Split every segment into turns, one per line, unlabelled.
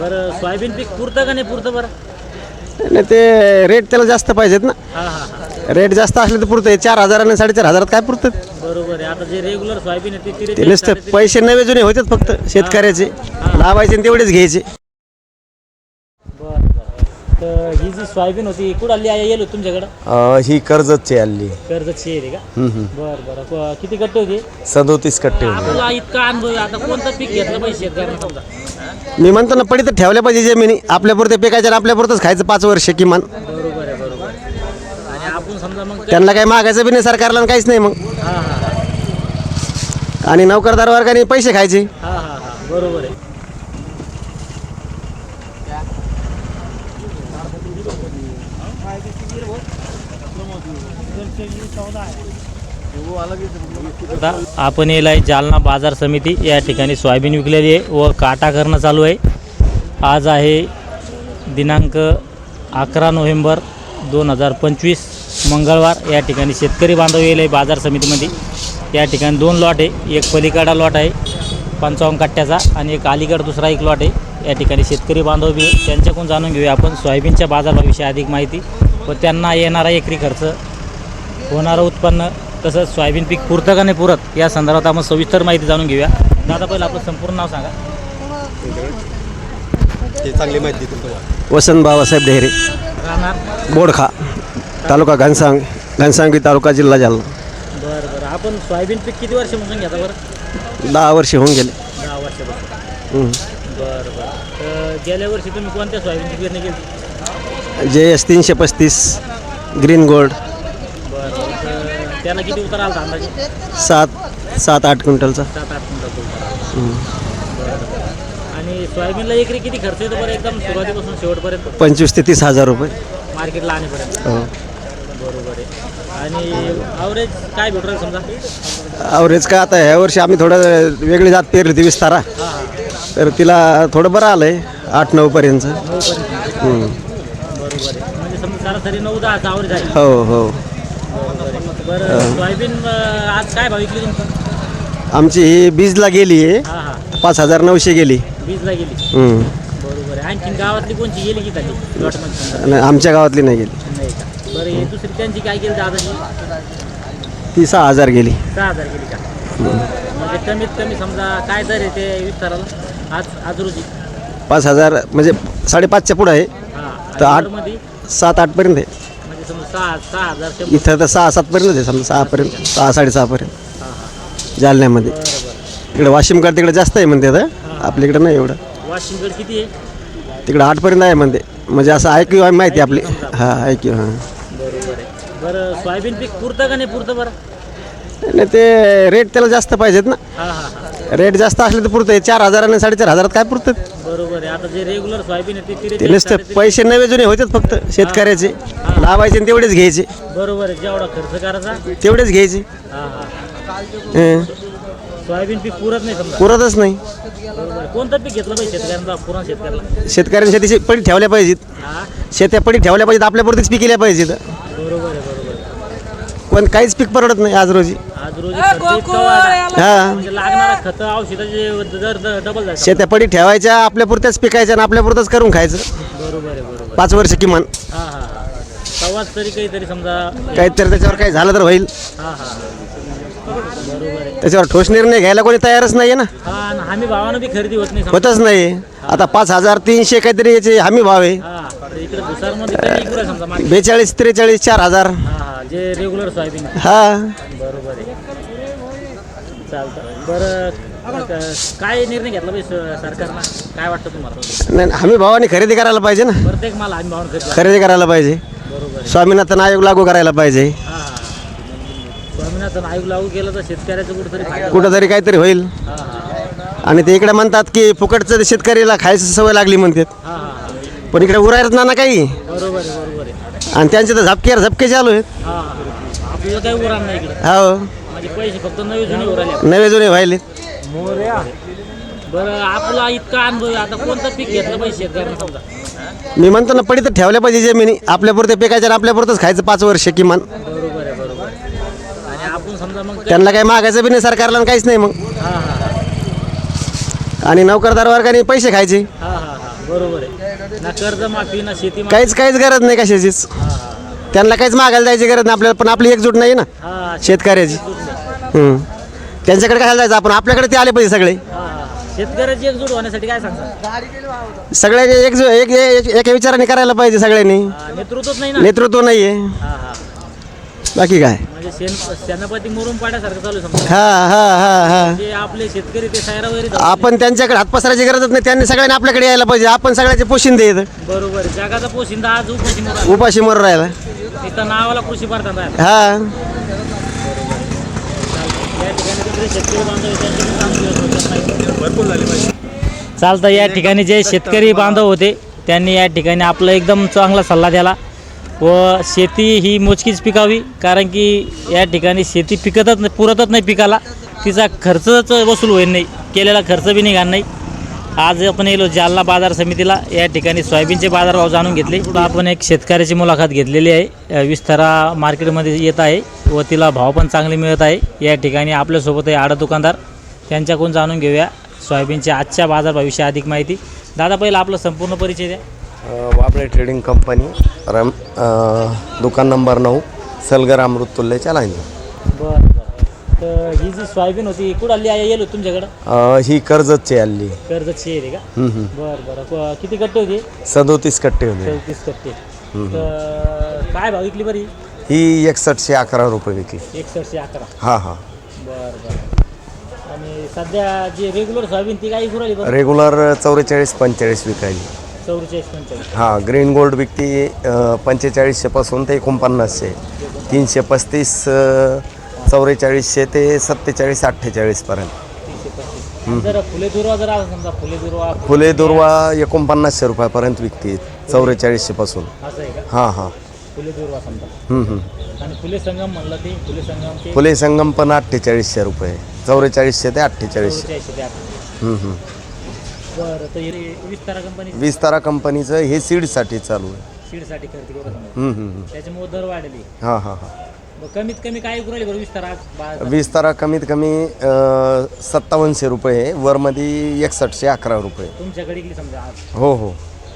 बरं सोयाबीन पीक पुरतं का नाही पुरतं बरं?
नाही ते रेट त्याला जास्त पाहिजेत ना.
हां हां हां.
रेट जास्त असले तर पुरतं. चार हजार आणि साडेचार हजारात काय पुरतं?
बरोबर आहे. आता जे रेग्युलर सोयाबीन आहे ते
नुसतं पैसे नवे जुने होतेच फक्त शेतकऱ्याचे. लावायचे आणि तेवढेच घ्यायचे.
तर ही जी सोयाबीन होती कुठं आली आहे? येलो तुमच्याकडं?
अ, ही कर्जतची आली.
कर्जतची आहे का? बरं बरं. क- किती गट्टे होते?
सदोतीस कट्टे होते.
इतका अनुभव आहे, आता कोणतं पीक घेतलं पाहिजे शेतकऱ्यांना समजा?
मी म्हणतो ना पडी तर ठेवल्या पाहिजे जमिनी. आपल्यापुरते पिकायचे आणि आपल्यापुरतंच खायचं पाच वर्ष किमान.
बरोबर आहे बरोबर आहे. आणि आपण समजा मग
त्यांना काही मागायचं बी नाही सरकारला आणि काहीच नाही मग.
हां हां हां.
आणि नोकरदार वर्गाने पैसे खायचे.
हां हां हां. बरोबर आहे. आपण येईल आहे जालना बाजार समिती. या ठिकाणी सोयाबीन विकलेली आहे व काटा करणं चालू आहे. आज आहे दिनांक अकरा नोव्हेंबर दोन हजार पंचवीस. मंगळवार या ठिकाणी शेतकरी बांधव येईल आहे बाजार समितीमध्ये. या ठिकाणी दोन लॉट आहे. एक पलीकडा लॉट आहे पंचावन्न कट्ट्याचा आणि एक अलीकड दुसरा एक लॉट आहे. या ठिकाणी शेतकरी बांधव बी. त्यांच्याकडून जाणून घेऊया आपण. सोयाबीनच्या बाजाराविषयी अधिक माहिती. व त्यांना येणारा एकरी खर्च होणारं उत्पन्न तसंच सोयाबीन पीक पुरतं का नाही पुरत या संदर्भात आपण सविस्तर माहिती जाणून घेऊया. दादा पहिलं आपलं संपूर्ण नाव सांगा.
वसंत बाबासाहेब डेहरे.
राहणार?
बोडखा तालुका घनसांग घनसांगी तालुका जिल्हा जालना.
बरं बरं. आपण सोयाबीन पीक किती वर्षापासून घेता बरं?
दहा वर्षे होऊन गेले.
दहा वर्षापासून.
हं.
बरं बरं. तर गेल्या वर्षी तुम्ही कोणत्या सोयाबीनची पेरणी केली?
जे एस तीनशे पस्तीस ग्रीन गोल्ड.
बरं बरं. तर त्याला किती उतार आला होता अंदाजे?
सात सात आठ क्विंटलचा.
सात आठ क्विंटल उतार आला. बरं बरं. आणि सोयाबीनला एकरी किती खर्च येतो बरं एकदम सुरुवातीपासून शेवटपर्यंत?
पंचवीस ते तीस हजार रुपये.
मार्केटला आणेपर्यंत
हो.
बरोबर आहे. आणि ॲव्हरेज काय भेटू राहील समजा?
ॲव्हरेज काय आता ह्या वर्षी आम्ही थोडं वेगळी जात पेरली होती विस्तारा.
हां.
तर तिला थोडं बरं आलं आहे आठ नऊपर्यंत हं.
म्हणजे समजा सरासरी नऊ आहे
हो हो.
बरं सोयाबीन अं, आज काय भाव विकली तुमची?
आमची ही बीजला गेली आहे.
हां हां.
पाच हजार नऊशे गेली.
वीजला गेली.
हं.
बरोबर आहे. आणखीन गावातली कोणची गेली की झाली प्लॉटमध्ये समजा
आणि आमच्या गावातली नाही गेली.
नाही का? बरं हे दुसरी त्यांची काय गेली दादाची?
ती सहा हजार गेली.
सहा हजार गेली का? म्हणजे कमीत कमी समजा काय दर आहे ते विस्ताराला? आज आज रोजी.
पाच हजार म्हणजे साडेपाचच्या पुढं आहे. तर आठ-
मध्ये
सात आठपर्यंत आहे.
म्हणजे समजा सहा सहा हजार शंभर.
इथं तर सहा सातपर्यंत आहे समजा सहापर्यंत सहा साडेसहापर्यंत जालन्यामध्ये. इकडे वाशिमकडे तिकडे जास्त आहे म्हणते आता. आपल्या इकडे नाही एवढं.
वाशिमगड किती आहे?
तिकडे आठपर्यंत आहे म्हणते. म्हणजे असं ऐकू आहे माहिती आपली. हां ऐकू हां.
बरोबर आहे. बरं सोयाबीन पीक पुरतं का नाही पुरतं बरं?
नाही ते रेट त्याला जास्त पाहिजेत ना.
हां हां हां.
रेट जास्त असले तर पुरतं. चार हजार आणि साडेचार हजारात काय पुरतं?
बरोबर आहे. आता जे रेग्युलर सोयाबीन आहे ते
ते नुसतं पैसे नवे जुने होतेच फक्त शेतकऱ्याचे. लावायचे आणि तेवढेच घ्यायचे.
बरोबर आहे. जेवढा खर्च करायचा.
तेवढेच घ्यायचे.
हां हां.
हं.
सोयाबीन पीक पुरत नाही समजा.
पुरतच नाही.
बरोबर. आहे. कोणतं पीक घेतलं पाहिजे शेतकऱ्यांना पुरा शेतकऱ्याला.
शेतकऱ्यांनी शेतीची पडी ठेवल्या पाहिजेत.
हां.
शेत्या पडी ठेवल्या पाहिजेत. आपल्या पुरतीच पिकल्या पाहिजेत.
बरोबर आहे बरोबर आहे.
पण काहीच पीक परवडत नाही आज रोजी.
आज रोजी खर्च इतका वाढला.
हा.
म्हणजे लागणारा खत औषधाचे दर दर डबल जायचं
शेत्या पडी ठेवायच्या आपल्या पुरत्याच पिकायच्या आणि आपल्या पुरतच करून खायचं.
बरोबर आहे बरोबर
पाच वर्ष किमान.
हां हां हां. तरी काहीतरी समजा
काहीतरी त्याच्यावर काही झालं तर होईल.
हां हां. बरोबर आहे.
त्याच्यावर ठोस निर्णय घ्यायला कोणी तयारच नाही ना.
हां आणि हमी भावानं बी खरेदी होत नाही समजा.
होतच नाही. आता पाच हजार तीनशे काहीतरी याचे हमी भाव आहे.
हां तर इकडे भुसारमध्ये कमी इकडे समजा मार्केट.
बेचाळीस त्रेचाळीस चार हजार.
हां हां जे रेग्युलर सोयाबीन.
हा.
बरोबर आहे. चालतं. बरं क- काय निर्णय घेतला पाहिजे स- सरकारनं? काय वाटतं तुम्हाला?
नाही हमी भावाने खरेदी करायला पाहिजे ना.
प्रत्येक माल हमी भावानं खरेदी
खरेदी करायला पाहिजे.
बरोबर
स्वामीनाथन आयोग लागू करायला पाहिजे.
हां स्वामीनाथन आयोग लागू केलं तर शेतकऱ्याचं कुठेतरी फायदा
कुठंतरी काहीतरी होईल.
हां हां
आणि ते इकडे म्हणतात की फुकटचं ते शेतकरीला खायची सवय लागली म्हणतात.
हां हां
पण इकडे उरायच ना ना काही.
बरोबर आहे बरोबर आहे.
आणि त्यांचे तर झपके झपके चालू आहेत.
हां आपल्याला काही उराण नाही इकडे. पैसे फक्त नवे जुने उराले
नवे जुने व्हायले?
बरं आपला इतका अनुभव आहे. आता कोणतं पीक घेतलं पाहिजे शेतकऱ्यांना समजा?
मी म्हणतो ना पडी तर ठेवल्या पाहिजे जमिनी. आपल्या पुरते पिकायच्या आणि आपल्या पुरतंच खायचं पाच वर्ष किमान.
बरोबर आहे बरोबर आहे. आणि आपण समजा मग
त्यांना काही मागायचं बी नाही सरकारला आणि काहीच नाही मग.
हां हां
आणि नोकरदार वर्गाने पैसे खायचे.
हां हां हां. बरोबर आहे. ना कर्ज माफी ना शेती माफी.
काहीच काहीच गरज नाही कशाचीच. त्यांना काहीच मागायला जायची गरज नाही. आपल्याला पण आपली एकजूट नाही ना
हा
शेतकऱ्याची. हम्म. त्यांच्याकडे कशाला जायचं? आपण आपल्याकडे ते आले पाहिजे सगळे.
शेतकऱ्याची एकजूट होण्यासाठी काय सांगता?
सगळ्यांनी एक एक एक- एका विचाराने करायला पाहिजे सगळ्यांनी.
नेतृत्वच नाही ना?
नेतृत्व नाही आहे
हा हा.
बाकी काय?
म्हणजे शेण सेनापती मुरुम पाड्यासारखं चालू आहे समजा.
हा हा हा हा.
जे आपले शेतकरी ते सायरा वगैरे जाऊ
आपण त्यांच्याकडे हात पसरायची गरजच नाही. त्यांनी सगळ्यांनी आपल्याकडे यायला पाहिजे. आपण सगळ्याचे पोषण देत
बरोबर. जगाचा पोशिंदा आज मोठा
उपाशी मरून राहिला.
इथं नावाला कृषी भारतात आहे
हा
या ठिकाणी कुठे शेतकरी बांधव आहेत, त्यांचे पण काम दिवस होतात. भरपूर झाले पाहिजे चालतं या ठिकाणी जे शेतकरी बांधव होते त्यांनी या ठिकाणी आपला एकदम चांगला सल्ला दिला व शेती ही मोजकीच पिकावी कारण की या ठिकाणी शेती पिकतच नाही पुरतच नाही पिकाला. तिचा खर्चच वसूल होईल नाही केलेला खर्च बी निघाल नाही. आज आपण येलो जालना बाजार समितीला या ठिकाणी सोयाबीनचे बाजारभाव जाणून घेतले. आपण एक शेतकऱ्याची मुलाखत घेतलेली आहे. विस्तारा मार्केटमध्ये येत आहे व तिला भाव पण चांगले मिळत आहे. या ठिकाणी आपल्यासोबत आहे आडा दुकानदार. त्यांच्याकडून जाणून घेऊया सोयाबीनच्या आजच्या बाजारभावाविषयी अधिक माहिती. दादा पहिला आपला संपूर्ण परिचय द्या.
वाबळे ट्रेडिंग कंपनी रम दुकान नंबर नऊ सलगर अमृतुल्यच्या लाईन
बरं. तर ही जी सोयाबीन होती कुठं आली आहे? येलो तुमच्याकडं?
ही कर्जतची आली.
कर्जतची आहे का. बरं बरं. क- किती कट्टे होते?
सदोतीस कट्टे होते.
चौतीस कट्टे. तर काय भाव विकली बरी?
ही एकसष्टशे अकरा रुपये विकली.
एकसष्टशे अकरा.
हां हां.
बरं बरं. आणि सध्या जी रेग्युलर सोयाबीन ती काय विकू राहिली बरं?
रेग्युलर चौवेचाळीस पंचेचाळीस विकायली.
चौवेचाळीस पंचेचाळीस.
हां ग्रीन गोल्ड विकती अ, पंचेचाळीसशेपासून ते एकोणपन्नासशे. तीनशे पस्तीस अ, चौवेचाळीसशे ते सत्तेचाळीस अठ्ठेचाळीसपर्यंत
जर फुले दुर्वा जर आला समजा फुले दुर्वा
फुले दुर्वा एकोणपन्नासशे रुपयापर्यंत विकते
आहे का?
हां हां.
फुले दुर्वा समजा.
हम्म, हम्म.
आणि फुले संगम म्हणलं ते फुले संगमचे
फुले संगम पण अठ्ठेचाळीसशे रुपये चौवेचाळीसशे ते अठ्ठेचाळीसशे.
चौवेचाळीसशे. बरं तर
कंपनीचं हे सीडसाठी चालू आहे.
सीडसाठी खरेदी. त्याच्यामुळे दर वाढली.
हां हां हां.
कमीत कमी काय विकू राहिली बरं विस्तारा आज बाजार
विस्तारा कमीत कमी अं, सत्तावन्नशे रुपये वरमध्ये एकसष्टशे अकरा रुपये
तुमच्याकडे इकली समजा आज?
हो हो.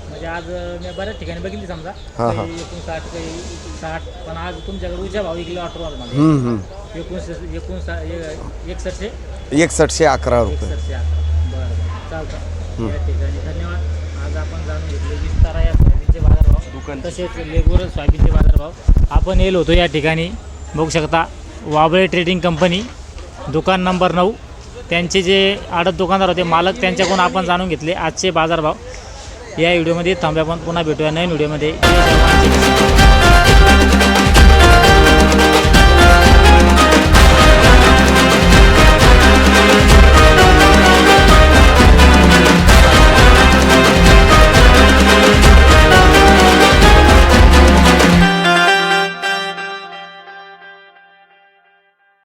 म्हणजे आज अं, मी बऱ्याच ठिकाणी बघितली समजा.
हा, हा.
काही एकोणसाठ काही साठ पण आज तुमच्याकडे उच्च भाव विकले अठरा म्हणजे
हम्म, हम्म.
एकोणशे एकोणसा ए- एकसष्टशे?
एकसष्टशे अकरा रुपये.
एकसष्टशे बरं बरं. चालतं. या ठिकाणी धन्यवाद. आज आपण जाणून घेतले विस्तारा या सोयाबीनचे बाजारभाव तसेच लेगोर सोयाबीनचे बाजारभाव. आपण येलो होतो या ठिकाणी. बघू शकता वाबळे ट्रेडिंग कंपनी दुकान नंबर नऊ. त्यांचे जे आडत दुकानदार होते मालक त्यांच्याकडून आपण जाणून घेतले आजचे बाजारभाव. या व्हिडिओमध्ये थांब्या पण पुन्हा भेटूया नवीन व्हिडिओमध्ये